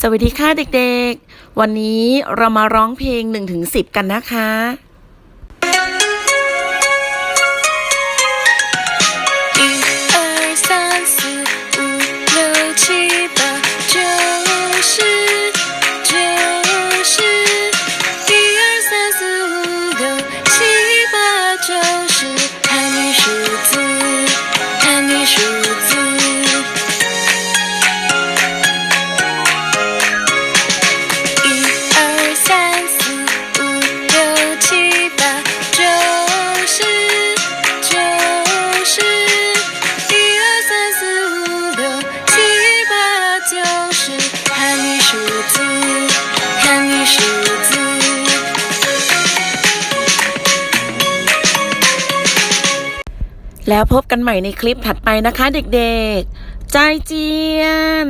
สวัสดีค่ะเด็กๆ วันนี้เรามาร้องเพลง 1-10 กันนะคะ七。十，一二三四五六七八九十，看你数字，看你数字。 แล้วพบกันใหม่ในคลิปถัดไปนะคะเด็กๆ ใจายเจียน